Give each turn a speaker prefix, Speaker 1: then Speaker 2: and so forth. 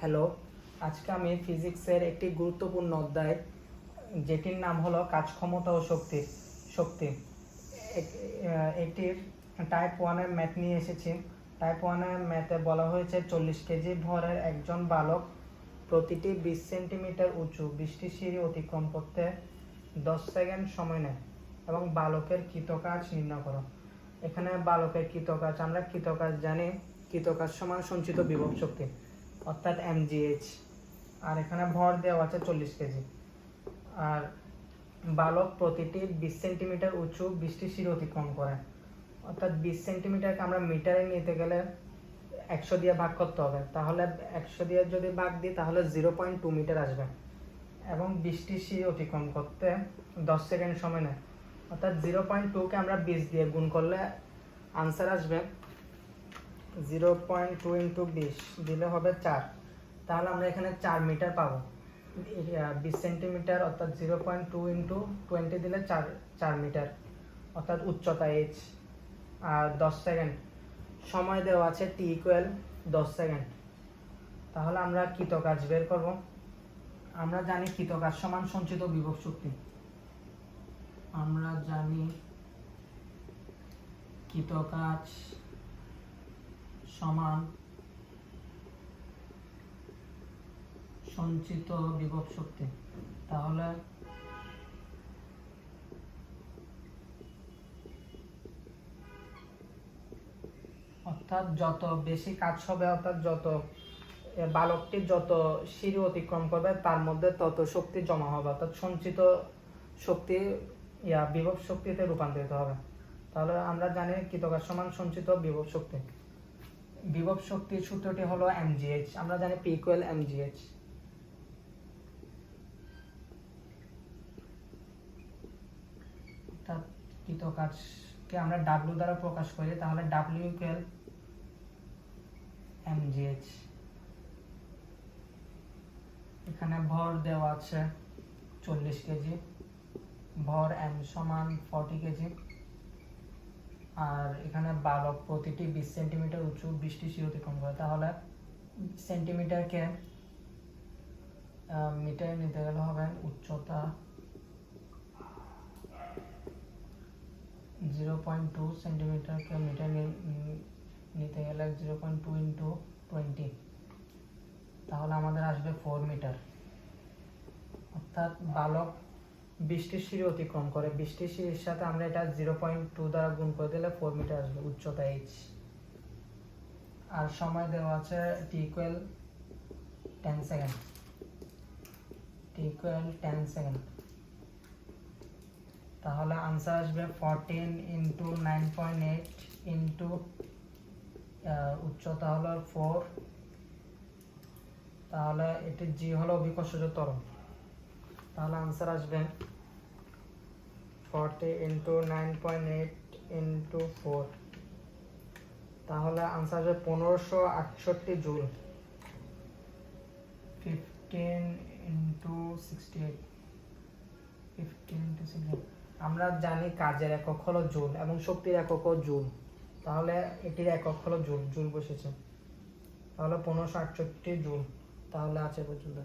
Speaker 1: Hello আজকে আমি ফিজিক্সের একটি গুরুত্বপূর্ণ অধ্যায়, যেটির নাম হলো কাজ ক্ষমতা ও শক্তি শক্তি। এটির টাইপ ওয়ানের ম্যাথ নিয়ে এসেছি। টাইপ ওয়ানের ম্যাথে বলা হয়েছে চল্লিশ কেজি ভরের একজন বালক প্রতিটি বিশ সেন্টিমিটার উঁচু বৃষ্টি সিঁড়ি অতিক্রম করতে দশ সেকেন্ড সময় নেয় এবং বালকের কৃতকাজ নির্ণয় করো। এখানে বালকের কৃতকাজ, আমরা কৃতকাজ জানি, কৃতকাজ সমান সঞ্চিত বিভব শক্তি। অর্থাৎ এমজিএইচ আর এখানে ভর দেওয়া আছে চল্লিশ কেজি। আর বালক প্রতিটি বিশ সেন্টিমিটার উঁচু, বৃষ্টি সিঁড়ি অতিক্রম করে। অর্থাৎ বিশ সেন্টিমিটারকে আমরা মিটারে নিতে গেলে একশো দিয়ে ভাগ করতে হবে। তাহলে একশো দিয়ে যদি ভাগ দিই, তাহলে জিরো পয়েন্ট টু মিটার আসবে। এবং বৃষ্টি শির অতিক্রম করতে দশ সেকেন্ড সময় নেয়। অর্থাৎ জিরো পয়েন্ট টুকে আমরা বিশ দিয়ে গুণ করলে আনসার আসবে জিরো পয়েন্ট টু ইন্টু বিশ দিলে হবে চার। তাহলে আমরা এখানে চার মিটার পাবো। বিশ সেন্টিমিটার অর্থাৎ zero point two into twenty দিলে চার চার মিটার, অর্থাৎ উচ্চতা এইচ আর দশ সেকেন্ড, সময় দেওয়া আছে টি ইকুয়াল দশ সেকেন্ড। তাহলে আমরা কৃতকাজ বের করব। আমরা জানি কৃতকাজ সমান সঞ্চিত বিভব শক্তি। আমরা জানি কৃতকাজ সমান সঞ্চিত বিভব শক্তি। তাহলে অর্থাৎ যত বেশি কাজ হবে, অর্থাৎ যত বালকটি যত সিঁড়ি অতিক্রম করবে, তার মধ্যে তত শক্তি জমা হবে। অর্থাৎ সঞ্চিত শক্তি, ইয়া, বিভব শক্তিতে রূপান্তরিত হবে। তাহলে আমরা জানি কৃতকাজ সমান সঞ্চিত বিভব শক্তি। বিভব শক্তির সূত্রটি হলো এমজিএইচ আমরা জানি পি ইকুয়াল এমজিএইচ অর্থাৎ কৃতকাজকে আমরা ডাব্লিউ দ্বারা প্রকাশ করি, তাহলে ডাব্লিউ ইকুয়াল এমজিএইচ এখানে ভর দেওয়া আছে চল্লিশ কেজি, ভর এম সমান ফর্টি কেজি। আর এখানে বালক প্রতিটি বিশ সেন্টিমিটার উঁচু বৃষ্টি সিঁড়ি অতিক্রম করে। তাহলে সেন্টিমিটারকে মিটারে নিতে গেলে হবে উচ্চতা জিরো পয়েন্ট টু সেন্টিমিটারকে মিটার নিতে গেলে zero point two into twenty তাহলে আমাদের আসবে ফোর মিটার অর্থাৎ বালক বৃষ্টির সিঁড়ি অতিক্রম করে। বৃষ্টির সিঁড়ির সাথে আমরা এটা জিরো পয়েন্ট টু দ্বারা গুণ করে দিলে ফোর মিটার আসবে, উচ্চতা এইচ আর সময় দেওয়া আছে t equal ten second t equal ten second তাহলে আনসার আসবে fourteen into nine point eight into উচ্চতা হলো ফোর তাহলে এটি জি হলো অভিকর্ষজ ত্বরণ তাহলে আনসার আসবে forty into nine point eight into four তাহলে আনসার আসবে পনেরোশো আটষট্টি joule. Fifteen into sixty eight fifteen আমরা জানি কাজের একক হলো জুল এবং শক্তির এককও জুল। তাহলে এটির একক হলো জুল জুল বসেছে। তাহলে পনেরোশো আটষট্টি জুল। তাহলে আছে পর্যন্ত।